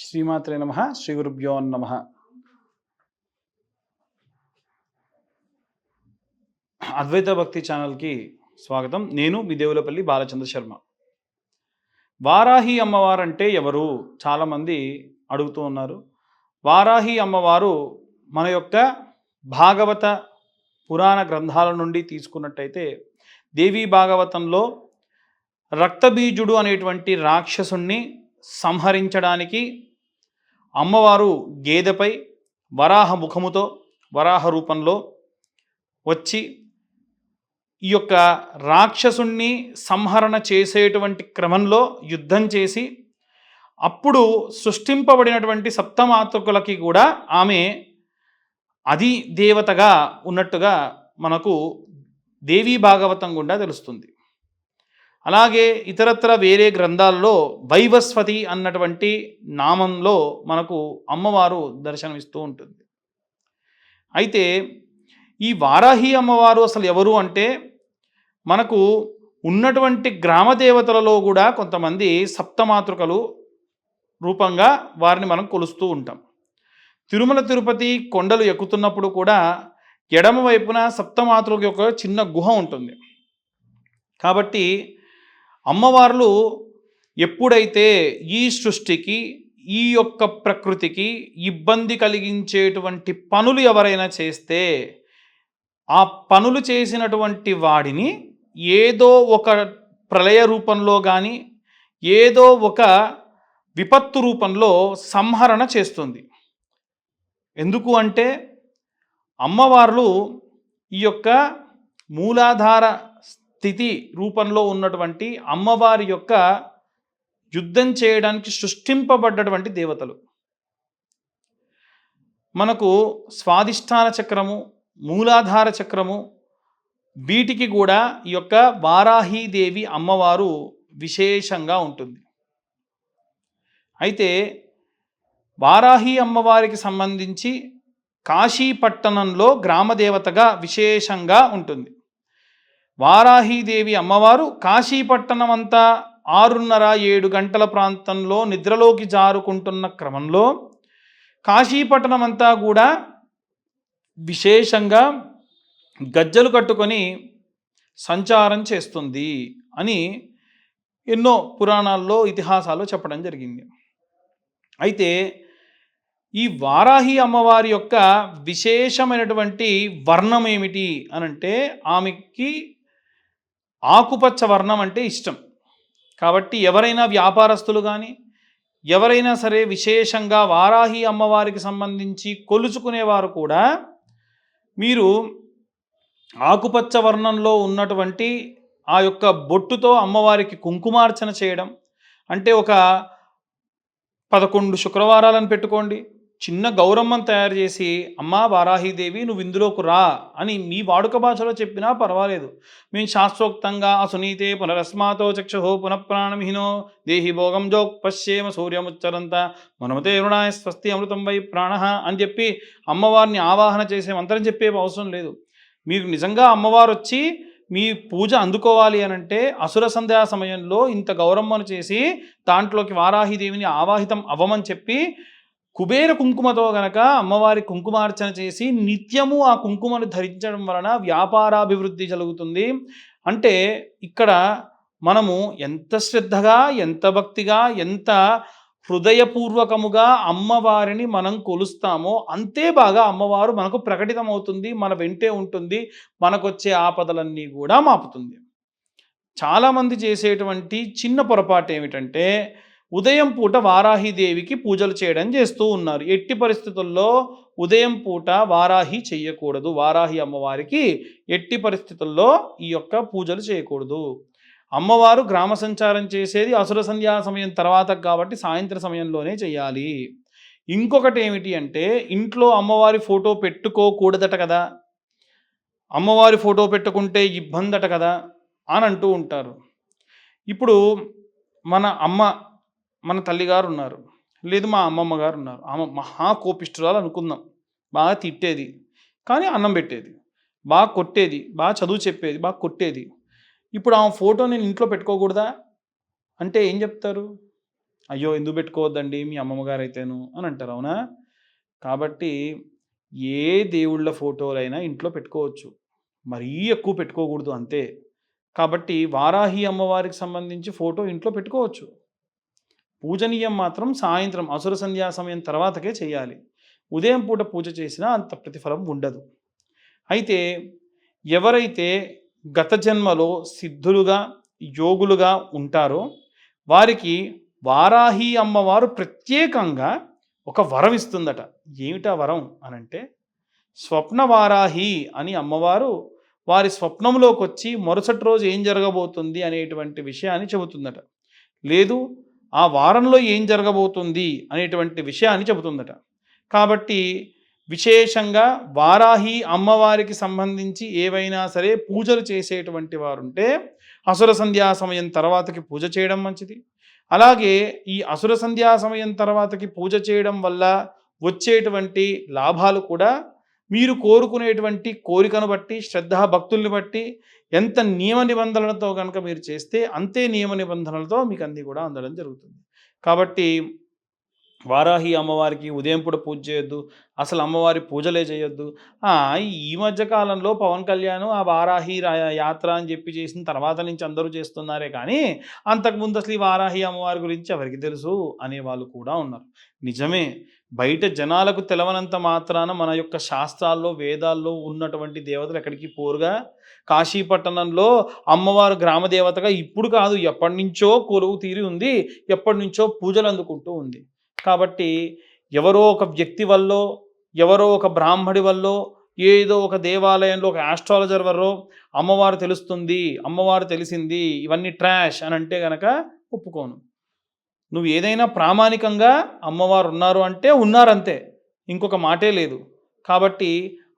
శ్రీమాత్రే నమ శ్రీ గురుభ్యో నమ. అద్వైత భక్తి ఛానల్కి స్వాగతం. నేను మీ దేవులపల్లి బాలచంద్ర శర్మ. వారాహి అమ్మవారు అంటే ఎవరు? చాలామంది అడుగుతూ ఉన్నారు. వారాహి అమ్మవారు మన యొక్క భాగవత పురాణ గ్రంథాల నుండి తీసుకున్నట్టయితే దేవీ భాగవతంలో రక్తబీజుడు అనేటువంటి రాక్షసుణ్ణి సంహరించడానికి అమ్మవారు గేదెపై వరాహ ముఖముతో వరాహ రూపంలో వచ్చి ఈ యొక్క రాక్షసుణ్ణి సంహరణ చేసేటువంటి క్రమంలో యుద్ధం చేసి అప్పుడు సృష్టింపబడినటువంటి సప్తమాతృకులకి కూడా ఆమె అది దేవతగా ఉన్నట్టుగా మనకు దేవీ భాగవతం గుండా తెలుస్తుంది. అలాగే ఇతరత్ర వేరే గ్రంథాల్లో వైవస్వతి అన్నటువంటి నామంలో మనకు అమ్మవారు దర్శనమిస్తూ ఉంటుంది. అయితే ఈ వారాహి అమ్మవారు అసలు ఎవరు అంటే మనకు ఉన్నటువంటి గ్రామ దేవతలలో కూడా కొంతమంది సప్తమాతృకలు రూపంగా వారిని మనం కొలుస్తూ ఉంటాం. తిరుమల తిరుపతి కొండలు ఎక్కుతున్నప్పుడు కూడా ఎడమ వైపున సప్తమాతృక యొక్క చిన్న గుహ ఉంటుంది. కాబట్టి అమ్మవార్లు ఎప్పుడైతే ఈ సృష్టికి ఈ యొక్క ప్రకృతికి ఇబ్బంది కలిగించేటువంటి పనులు ఎవరైనా చేస్తే ఆ పనులు చేసినటువంటి వాడిని ఏదో ఒక ప్రళయ రూపంలో కానీ ఏదో ఒక విపత్తు రూపంలో సంహరణ చేస్తుంది. ఎందుకు అంటే అమ్మవార్లు ఈ యొక్క మూలాధార స్థితి రూపంలో ఉన్నటువంటి అమ్మవారి యొక్క యుద్ధం చేయడానికి సృష్టింపబడ్డటువంటి దేవతలు. మనకు స్వాధిష్టాన చక్రము మూలాధార చక్రము వీటికి కూడా ఈ యొక్క వారాహీదేవి అమ్మవారు విశేషంగా ఉంటుంది. అయితే వారాహి అమ్మవారికి సంబంధించి కాశీపట్టణంలో గ్రామదేవతగా విశేషంగా ఉంటుంది. వారాహీదేవి అమ్మవారు కాశీపట్టణం అంతా ఆరున్నర ఏడు గంటల ప్రాంతంలో నిద్రలోకి జారుకుంటున్న క్రమంలో కాశీపట్టణం అంతా కూడా విశేషంగా గజ్జలు కట్టుకొని సంచారం చేస్తుంది అని ఎన్నో పురాణాల్లో ఇతిహాసాలు చెప్పడం జరిగింది. అయితే ఈ వారాహి అమ్మవారి యొక్క విశేషమైనటువంటి వర్ణం ఏమిటి అనంటే ఆమెకి ఆకుపచ్చ వర్ణం అంటే ఇష్టం. కాబట్టి ఎవరైనా వ్యాపారస్తులు కానీ ఎవరైనా సరే విశేషంగా వారాహి అమ్మవారికి సంబంధించి కొలుచుకునేవారు కూడా మీరు ఆకుపచ్చ వర్ణంలో ఉన్నటువంటి ఆ యొక్క బొట్టుతో అమ్మవారికి కుంకుమార్చన చేయడం అంటే ఒక పదకొండు శుక్రవారాలను పెట్టుకోండి. చిన్న గౌరమ్మను తయారు చేసి అమ్మా వారాహీదేవి నువ్వు ఇందులోకి రా అని మీ వాడుక భాషలో చెప్పినా పర్వాలేదు. మేము శాస్త్రోక్తంగా అసునీతే పునరస్మాతో చక్షుహో పునఃప్రాణమిహినో దేహి భోగం జోక్ పశ్చేమ సూర్యముచ్చరంత మనమతే రుణాయ స్వస్తి అమృతం వై ప్రాణ అని చెప్పి అమ్మవారిని ఆవాహన చేసే మంత్రం చెప్పే అవసరం లేదు. మీరు నిజంగా అమ్మవారు వచ్చి మీ పూజ అందుకోవాలి అని అంటే అసుర సంధ్యా సమయంలో ఇంత గౌరమ్మను చేసి దాంట్లోకి వారాహిదేవిని ఆవాహితం అవ్వమని చెప్పి కుబేర కుంకుమతో గనక అమ్మవారి కుంకుమార్చన చేసి నిత్యము ఆ కుంకుమను ధరించడం వలన వ్యాపారాభివృద్ధి జరుగుతుంది. అంటే ఇక్కడ మనము ఎంత శ్రద్ధగా ఎంత భక్తిగా ఎంత హృదయపూర్వకముగా అమ్మవారిని మనం కొలుస్తామో అంతే బాగా అమ్మవారు మనకు ప్రకటితమవుతుంది మన వెంటే ఉంటుంది మనకొచ్చే ఆపదలన్నీ కూడా మాపుతుంది. చాలామంది చేసేటువంటి చిన్న పొరపాటు ఏమిటంటే ఉదయం పూట వారాహిదేవికి పూజలు చేయడం చేస్తూ ఉన్నారు. ఎట్టి పరిస్థితుల్లో ఉదయం పూట వారాహి చేయకూడదు వారాహి అమ్మవారికి ఎట్టి పరిస్థితుల్లో ఈ యొక్క పూజలు చేయకూడదు. అమ్మవారు గ్రామ సంచారం చేసేది అసుర సంధ్యా సమయం తర్వాత కాబట్టి సాయంత్ర సమయంలోనే చేయాలి ఇంకొకటి ఏమిటి అంటే ఇంట్లో అమ్మవారి ఫోటో పెట్టుకోకూడదట కదా. అమ్మవారి ఫోటో పెట్టుకుంటే ఇబ్బందట కదా అని అంటూ ఉంటారు. ఇప్పుడు మన అమ్మ మన తల్లిగారు ఉన్నారు లేదు మా అమ్మమ్మ గారు ఉన్నారు ఆమె మహా కోపిష్ఠురాలు అనుకుందాం. బాగా తిట్టేది. కానీ అన్నం పెట్టేది. బాగా కొట్టేది. బాగా చదువు చెప్పేది. బాగా కొట్టేది. ఇప్పుడు ఆమె ఫోటో నేను ఇంట్లో పెట్టుకోకూడదా? అంటే ఏం చెప్తారు? అయ్యో ఎందుకు పెట్టుకోవద్దండి మీ అమ్మమ్మ గారు అయితేను అని అంటారు. అవునా? కాబట్టి ఏ దేవుళ్ళ ఫోటోలైనా ఇంట్లో పెట్టుకోవచ్చు. మరీ ఎక్కువ పెట్టుకోకూడదు అంతే. కాబట్టి వారాహి అమ్మవారికి సంబంధించి ఫోటో ఇంట్లో పెట్టుకోవచ్చు. పూజనీయం మాత్రం సాయంత్రం అసుర సంధ్యా సమయం తర్వాతకే చేయాలి. ఉదయం పూట పూజ చేసినా అంత ప్రతిఫలం ఉండదు. అయితే ఎవరైతే గత జన్మలో సిద్ధులుగా యోగులుగా ఉంటారో వారికి వారాహి అమ్మవారు ప్రత్యేకంగా ఒక వరం ఇస్తుందట. ఏమిటా వరం? అనంటే స్వప్న వారాహి అని అమ్మవారు వారి స్వప్నంలోకి వచ్చి మరుసటి రోజు ఏం జరగబోతుంది అనేటువంటి విషయాన్ని చెబుతుందట. లేదు ఆ వారంలో ఏం జరగబోతుంది అనేటువంటి విషయాన్ని చెబుతుందట. కాబట్టి విశేషంగా వారాహి అమ్మవారికి సంబంధించి ఏవైనా సరే పూజలు చేసేటువంటి వారుంటే అసుర సంధ్యా సమయం తర్వాతకి పూజ చేయడం మంచిది. అలాగే ఈ అసుర సంధ్యా సమయం తర్వాతకి పూజ చేయడం వల్ల వచ్చేటువంటి లాభాలు కూడా మీరు కోరుకునేటువంటి కోరికను బట్టి శ్రద్ధ భక్తుల్ని బట్టి ఎంత నియమ నిబంధనలతో కనుక మీరు చేస్తే అంతే నియమ నిబంధనలతో మీకు అన్నీ కూడా అందడం జరుగుతుంది. కాబట్టి వారాహి అమ్మవారికి ఉదయం పూట పూజ చేయొద్దు అసలు అమ్మవారి పూజలే చేయొద్దు. ఈ మధ్య కాలంలో పవన్ కళ్యాణ్ ఆ వారాహి యాత్ర అని చెప్పి చేసిన తర్వాత నుంచి అందరూ చేస్తున్నారే కానీ అంతకుముందు అసలు ఈ వారాహి అమ్మవారి గురించి ఎవరికి తెలుసు అనే వాళ్ళు కూడా ఉన్నారు. నిజమే బయట జనాలకు తెలవనంత మాత్రాన మన యొక్క శాస్త్రాల్లో వేదాల్లో ఉన్నటువంటి దేవతలు ఎక్కడికి పోరుగా? కాశీ పట్టణంలో అమ్మవారు గ్రామ దేవతగా ఇప్పుడు కాదు ఎప్పటి నుంచో కొలువు తీరి ఉంది ఎప్పటి నుంచో పూజలు అందుకుంటూ ఉంది. కాబట్టి ఎవరో ఒక వ్యక్తి వల్ల ఎవరో ఒక బ్రాహ్మడి వల్ల ఏదో ఒక దేవాలయంలో ఒక ఆస్ట్రాలజర్ వల్ల అమ్మవారు తెలుస్తుంది అమ్మవారు తెలిసింది ఇవన్నీ ట్రాష్ అని అంటే గనక ఒప్పుకోను. నువ్వు ఏదైనా ప్రామాణికంగా అమ్మవారు ఉన్నారు అంటే ఉన్నారంతే ఇంకొక మాటే లేదు. కాబట్టి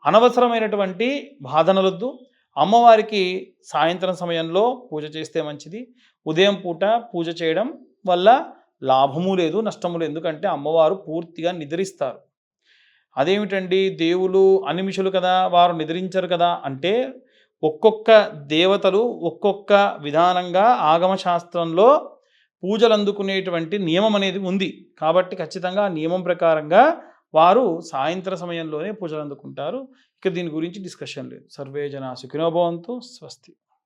అనవసరమైనటువంటి బాధనలొద్దు. అమ్మవారికి సాయంత్రం సమయంలో పూజ చేస్తే మంచిది. ఉదయం పూట పూజ చేయడం వల్ల లాభము లేదు నష్టము లేదు. ఎందుకంటే అమ్మవారు పూర్తిగా నిద్రిస్తారు. అదేమిటండి? దేవులు అనిమిషులు కదా వారు నిద్రించరు కదా అంటే ఒక్కొక్క దేవతలు ఒక్కొక్క విధానంగా ఆగమ శాస్త్రంలో పూజలు అందుకునేటువంటి నియమం అనేది ఉంది. కాబట్టి ఖచ్చితంగా ఆ నియమం ప్రకారంగా వారు సాయంత్ర సమయంలోనే పూజలు అందుకుంటారు ఇక దీని గురించి డిస్కషన్ లేదు. సర్వే జనా సుఖినోభవంతో స్వస్తి.